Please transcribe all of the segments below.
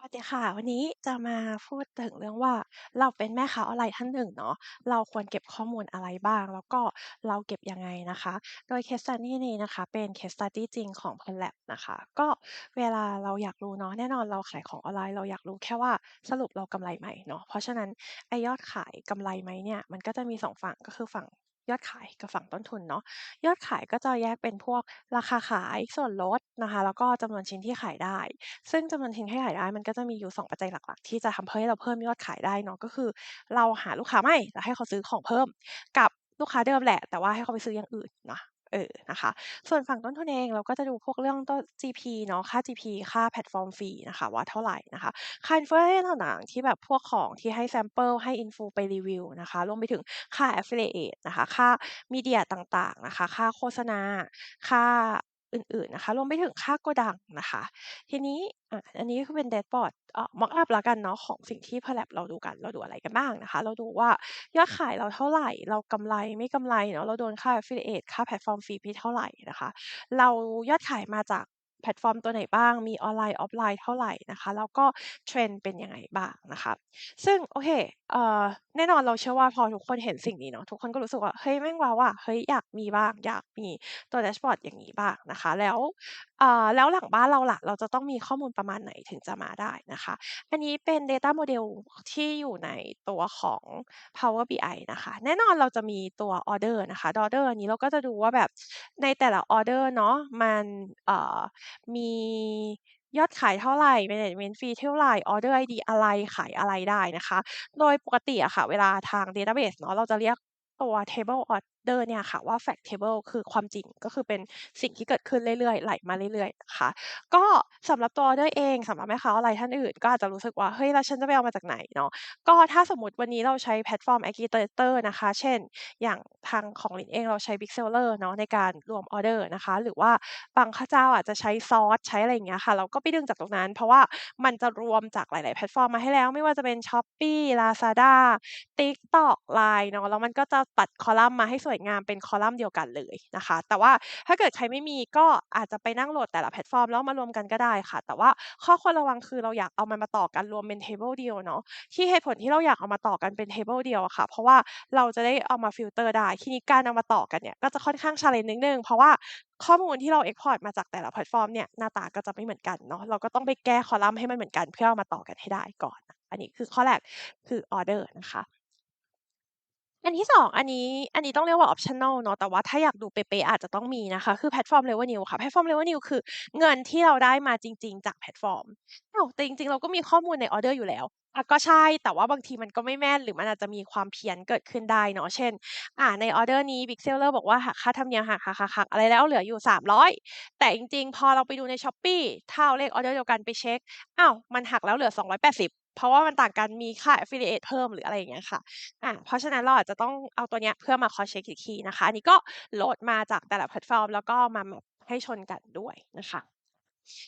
สวัสดีค่ะ วันนี้จะมาพูดถึงเรื่องว่า เราเป็นแม่ค้าออนไลน์ท่านหนึ่งเนาะ เราควรเก็บข้อมูลอะไรบ้าง แล้วก็เราเก็บยังไงนะคะ โดย Case Study นี้นะคะ เป็น Case Study จริงของ Pentland นะคะ ก็เวลาเราอยากรู้เนาะ แน่นอนเราขายของออนไลน์ เราอยากรู้แค่ว่าสรุปเรากำไรไหมเนาะ เพราะฉะนั้นไอยอดขายกำไรไหมเนี่ย มันก็จะมี 2 ฝั่ง ก็คือฝั่ง ยอดขายกับฝั่งต้นทุนเนาะยอดขายก็จะแยกเป็นพวกราคาขายส่วนลดนะคะแล้วก็จำนวนชิ้นที่ขายได้ ซึ่งจำนวนชิ้นที่ขายได้มันก็จะมีอยู่ 2 ปัจจัยหลักๆ ที่จะทำให้เราเพิ่มยอดขายได้เนาะก็คือ เราหาลูกค้าใหม่แล้วให้เขาซื้อของเพิ่มกับลูกค้าเดิมแหละ แต่ว่าให้เขาไปซื้ออย่างอื่นเนาะ เออนะคะ ส่วนฝั่งต้นทุนเองเราก็จะดูพวกเรื่องต้น GP เนาะค่า GP ค่าแพลตฟอร์มฟรีนะคะ ว่าเท่าไหร่นะคะค่าอินฟูเอนซ์ต่างๆที่แบบพวกของที่ให้แซมเปิลให้อินฟูไปรีวิวนะคะรวมไปถึงค่า Affiliate นะคะ ค่ามีเดียต่างๆนะคะ ค่าโฆษณา ค่า อื่นๆนะคะรวมไปถึงค่าโกดังนะคะ ทีนี้อ่าอันนี้ก็คือเป็นแดชบอร์ดมอ่อ Mockup แล้วกันเนาะของสิ่งที่ Pentland เราดูกันเราดูอะไรกันบ้างนะคะ เราดูว่ายอดขายเราเท่าไหร่ เรากำไรไม่กำไรเนาะเราโดนค่า Affiliate ค่าแพลตฟอร์มฟรีไปเท่าไหร่นะคะ เรายอดขายมาจาก แพลตฟอร์มตัวไหนบ้าง มีออนไลน์ออฟไลน์เท่าไหร่นะคะ แล้วก็ Trend เป็นยังไงบ้างนะคะ ซึ่งโอเคเอ่อแน่นอนเราเชื่อว่าพอทุกคนเห็นสิ่งนี้เนาะทุกคนก็รู้สึกว่าเฮ้ยแม่งว้าวอะเฮ้ยอยากมีบ้าง อยากมีตัวแดชบอร์ดอย่างงี้บ้างนะคะ แล้วอ่าแล้วหลังบ้านเราล่ะ เราจะต้องมีข้อมูลประมาณไหนถึงจะมาได้นะคะ อันนี้เป็น Data Model ที่อยู่ในตัวของ Power BI นะคะ แน่นอนเราจะมีตัวออเดอร์นะคะออเดอร์อันนี้เราก็จะดูว่าแบบในแต่ละออเดอร์เนาะมันเอ่อมียอดขายเท่าไหร่ Management Fee เท่าไหร่, order ID อะไร ขายอะไรได้นะคะ โดยปกติอะค่ะ เวลาทาง Database เนาะ เราจะเรียกตัว Table Order เนี่ยค่ะว่า Fact Table คือความจริงก็คือเป็นสิ่งที่เกิดขึ้นเรื่อยๆ ไหลมาเรื่อยๆนะคะก็สำหรับตัวออเดอร์เองสำหรับแม่ค้าออนไลน์ท่านอื่น ก็อาจจะรู้สึกว่าเฮ้ยแล้วฉันจะไปเอามาจากไหนเนาะก็ถ้าสมมติวันนี้เราใช้แพลตฟอร์ม Aggregator นะคะ เช่น อย่างทางของลินเองเราใช้ Big Seller เนาะในการรวมออเดอร์นะคะ หรือว่าบางคเจ้าอาจจะใช้ Source ใช้อะไรอย่างเงี้ยค่ะ เราก็ไปดึงจากตรงนั้น เพราะว่ามันจะรวมจากหลาย ๆ แพลตฟอร์มมาให้แล้ว ไม่ว่าจะเป็น Shopee, Lazada, TikTok, LINE เนาะแล้วมันก็จะตัดคอลัมน์มาให้สวยงามเป็นคอลัมน์เดียวกันเลยนะคะ แต่ว่าถ้าเกิดใครไม่มีก็อาจจะไปนั่งโหลดแต่ละแพลตฟอร์มแล้วมารวมกันก็ได้ค่ะ แต่ว่าข้อควรระวังคือเราอยากเอามันมาต่อกันรวมเป็น Table เดียวเนาะที่เหตุผลที่เราอยากเอามาต่อกันเป็น Table เดียวอะค่ะ เพราะว่าเราจะได้เอามาฟิลเตอร์ได้ทีนี้การเอามาต่อกันเนี่ยก็จะค่อนข้าง challenge นิดนึงเพราะว่าข้อมูลที่เรา Export มาจากแต่ละแพลตฟอร์มเนี่ยหน้าตาก็จะไม่เหมือนกันเนาะเราก็ต้องไปแก้คอลัมน์ให้มันเหมือนกันเพื่อเอามาต่อกันให้ได้ก่อน อันนี้คือข้อแรกคือออเดอร์นะคะ อันที่ 2 อันนี้ อันนี้ต้องเรียกว่า Optional เนาะ แต่ว่าถ้าอยากดูเป๊ะ ๆ อาจจะต้องมีนะคะ คือแพลตฟอร์ม Revenue ค่ะแพลตฟอร์ม Revenue คือเงินที่เราได้มาจริง ๆ จากแพลตฟอร์ม อ้าว แต่จริง ๆ เราก็มีข้อมูลในออร์เดอร์อยู่แล้ว อะก็ใช่ แต่ว่าบางทีมันก็ไม่แม่น หรือมันอาจจะมีความเพี้ยนเกิดขึ้นได้เนาะ เช่น อ่า ในออเดอร์นี้ Big Seller บอกว่าหักค่าธรรมเนียมหักๆๆๆอะไรแล้วเหลืออยู่ 300 แต่จริงๆ พอเราไปดูใน Shopee ถ้าเอาเลขออเดอร์เดียวกันไปเช็กอ้าว มันหักแล้วเหลือ 280 เพราะว่ามันต่างกันมีค่า Affiliate เพิ่มหรืออะไรอย่างเงี้ยค่ะ อ่าเพราะฉะนั้นเราอาจจะต้องเอาตัวเนี้ยเพื่อมา cross check อีกทีนะคะ อันนี้ก็โหลดมาจากแต่ละแพลตฟอร์ม แล้วก็มาแมตช์ให้ชนกันด้วยนะคะ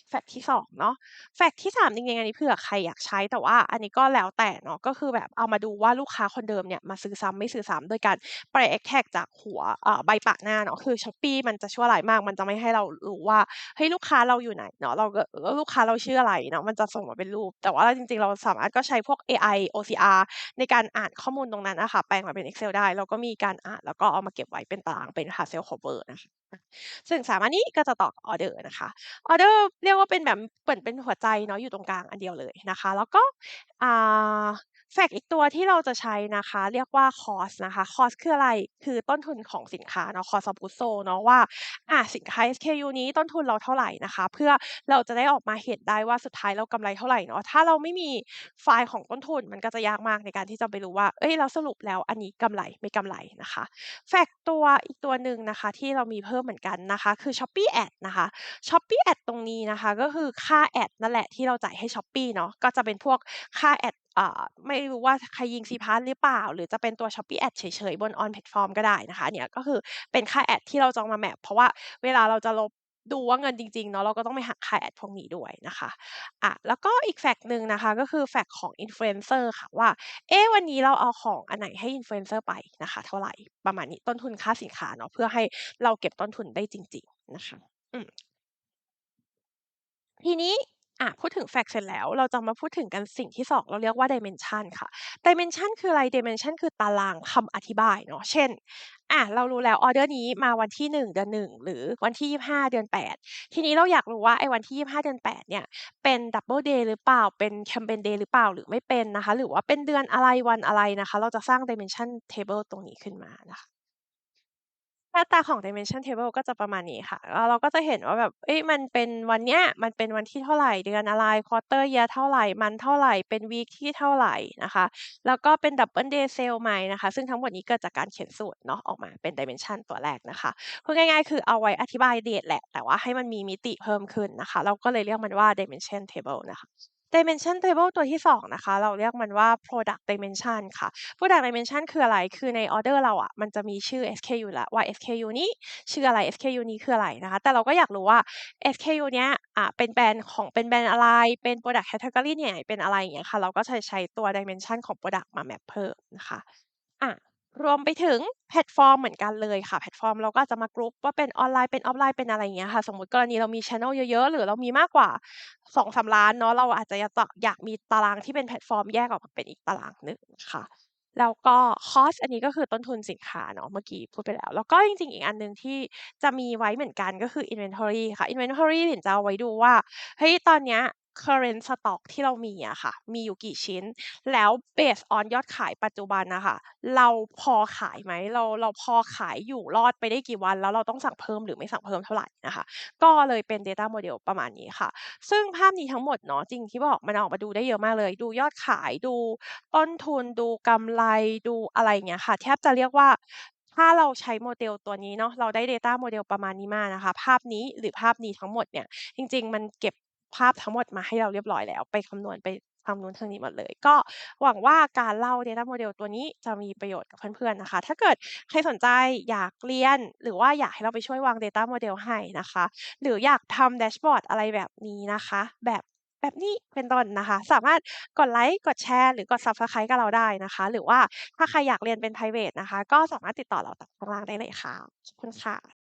แฟกต์ที่2เนาะแฟกต์ที่3จริงๆอันนี้เผื่อใครอยากใช้แต่ว่าอันนี้ก็แล้วแต่เนาะก็คือแบบเอามาดูว่าลูกค้าคนเดิมเนี่ยมาซื้อซ้ำไม่ซื้อซ้ำโดยการปล่อยกจากหัวใบปะหน้าเนาะคือ Shopee มันจะชั่วร้ายมาก มันจะไม่ให้เรารู้ว่าเฮ้ยลูกค้าเราอยู่ไหนเนาะเราก็ลูกค้าเราชื่ออะไรเนาะมันจะส่งมาเป็นรูป แต่ว่าจริงๆ เราสามารถก็ใช้พวกเอไอ OCR ในการอ่านข้อมูลตรงนั้นอะคะแปลงมาเป็น Excel ได้เราก็มีการอ่านแล้วก็เอามาเก็บไว้เป็นตารางเป็น Parcel Cover นะคะ ซึ่ง 3 อันนี้ก็จะต่อกับออเดอร์นะคะ ออเดอร์เรียกว่าเป็นแบบ เหมือนเป็นหัวใจเนาะ อยู่ตรงกลางอันเดียวเลยนะคะ แล้วก็ อ่า แฟกต์อีกตัวที่เราจะใช้นะคะ เรียกว่า Cost นะคะ Cost คืออะไร คือต้นทุนของสินค้าเนาะ Cost of Goods Sold เนาะว่าอะสินค้า SKU นี้ต้นทุนเราเท่าไหร่นะคะ เพื่อเราจะได้ออกมาเห็นได้ว่าสุดท้ายเรากำไรเท่าไหร่เนาะ ถ้าเราไม่มีไฟล์ของต้นทุนมันก็จะยากมากในการที่จะไปรู้ว่าเฮ้ยแล้วสรุปแล้วอันนี้กำไรไม่กำไรนะคะ แฟกต์ตัวอีกตัวหนึ่งนะคะที่เรามีเพิ่มเหมือนกันนะคะ คือ Shopee Ad นะคะ Shopee Ad ตรงนี้นะคะ ก็คือค่า Ads นั่นแหละที่เราจ่ายให้ Shopee เนาะ ก็จะเป็นพวกค่า Ads อ่าไม่รู้ว่าใครยิง CPAS หรือเปล่า หรือจะเป็นตัว Shopee Ads เฉยๆ บน On Platform ก็ได้นะคะเนี้ยก็คือเป็นค่า Ads ที่เราจอามา map เพราะว่าเวลาเราจะลบดูว่าเงินจริงๆเนาะเราก็ต้องไปหักค่า Ads พวกนี้ด้วยนะคะอะแล้วก็อีกแฟกต์หนึ่งนะคะก็คือแฟกต์ของ Influencer ค่ะว่า เอ๊วันนี้เราเอาของอันไหนให้ Influencer ไปนะคะ เท่าไหร่ประมาณนี้ต้นทุนค่าสินค้าเนาะเพื่อให้เราเก็บต้นทุนได้จริง ๆนะคะ อืมทีนี้ อะพูดถึงแฟกต์เสร็จแล้ว เราจะมาพูดถึงกันสิ่งที่ 2 เราเรียกว่า dimension ค่ะ dimension คืออะไร dimension คือตารางคำอธิบายเนาะ เช่น อะ เรารู้แล้วออเดอร์นี้มาวันที่ 1 เดือน 1 หรือวันที่ 25 เดือน 8 ทีนี้เราอยากรู้ว่าไอ้วันที่ 25 เดือน 8 เนี่ย เป็น double day หรือเปล่า เป็น campaign day หรือเปล่า หรือไม่เป็นนะคะ หรือว่าเป็นเดือนอะไรวันอะไรนะคะ เราจะสร้าง dimension table ตรงนี้ขึ้นมานะคะ หน้าตาของ dimension table ก็จะประมาณนี้ค่ะ แล้วเราก็จะเห็นว่าแบบ เอ๊ะ มันเป็นวันเนี้ย มันเป็นวันที่เท่าไหร่ เดือนอะไร quarter year เท่าไหร month เท่าไหร่ เป็นวีกที่เท่าไหร่นะคะ แล้วก็เป็น double day sale ไหมนะคะ ซึ่งทั้งหมดนี้เกิดจากการเขียนสูตรเนาะ ออกมาเป็น dimension ตัวแรกนะคะพูดง่ายๆ คือเอาไว้อธิบายเดตแหละ แต่ว่าให้มันมีมิติเพิ่มขึ้นนะคะ เราก็เลยเรียกมันว่า dimension table นะคะ dimension table ตัวที่ 2 นะคะ เราเรียกมันว่า product dimension ค่ะ product dimension คืออะไร คือในออเดอร์เราอะมันจะมีชื่อ SKU แล้วว่า SKU นี้ชื่ออะไร SKU นี้คืออะไรนะคะ แต่เราก็อยากรู้ว่า SKU เนี้ยอ่าเป็นแบรนด์ของเป็นแบรนด์อะไร เป็น product category ไหนเป็นอะไรอย่างเงี้ยค่ะ เราก็จะใช้ตัว dimension ของ product มา map เพิ่มนะคะ อะ รวมไปถึงแพลตฟอร์มเหมือนกันเลยค่ะ แพลตฟอร์มเราก็อาจจะมา group ว่าเป็นออนไลน์เป็น offline เป็นอะไรอย่างเงี้ยค่ะ สมมติกรณีเรามีชนเนิลเยอะๆ หรือเรามีมากกว่า2-3ร้านเนาะเราอาจจะยตอยากมีตารางที่เป็นแพลตฟอร์มแยกออกมาเป็นอีกตารางหนึ่งค่ะ แล้วก็คอสอันนี้ก็คือต้นทุนสินค้าเนาะเมื่อกี้พูดไปแล้ว แล้วก็จริงๆ อีกอันหนึ่งที่จะมีไว้เหมือนกันก็คือ inventory ค่ะ inventory ถิ่นจะเอาไว้ดูว่าเฮ้ยตอนเนี้ย เคอร์เรนต์สต็อกที่เรามีอะค่ะ มีอยู่กี่ชิ้น แล้ว based on ยอดขายปัจจุบันนะคะเราพอขายไหมเราเราพอขายอยู่รอดไปได้กี่วัน แล้วเราต้องสั่งเพิ่มหรือไม่สั่งเพิ่มเท่าไหร่นะคะ ก็เลยเป็น Data Model ประมาณนี้ค่ะ ซึ่งภาพนี้ทั้งหมดเนาะจริงที่บอกมันออกมาดูได้เยอะมากเลย ดูยอดขายดูต้นทุนดูกำไรดูอะไรเงี้ยค่ะ แทบจะเรียกว่าถ้าเราใช้ model ตัวนี้เนาะเราได้ Data Model ประมาณนี้มานะคะ ภาพนี้หรือภาพนี้ทั้งหมดเนี่ย จริง ๆ มันเก็บ ภาพทั้งหมดมาให้เราเรียบร้อยแล้ว ไปคำนวณไปทางนู้นทางนี้หมดเลย ก็หวังว่าการเล่า Data Model ตัวนี้จะมีประโยชน์กับเพื่อนๆนะคะ ถ้าเกิดใครสนใจอยากเรียน หรือว่าอยากให้เราไปช่วยวาง Data Model ให้นะคะ หรืออยากทำแดชบอร์ดอะไรแบบนี้นะคะ แบบแบบนี้เป็นต้นนะคะ สามารถกดไลก์กดแชร์ หรือกด Subscribe กับเราได้นะคะ หรือว่าถ้าใครอยากเรียนเป็นไพรเวตนะคะ ก็สามารถติดต่อเราตามข้างล่างได้เลยค่ะ ขอบคุณค่ะ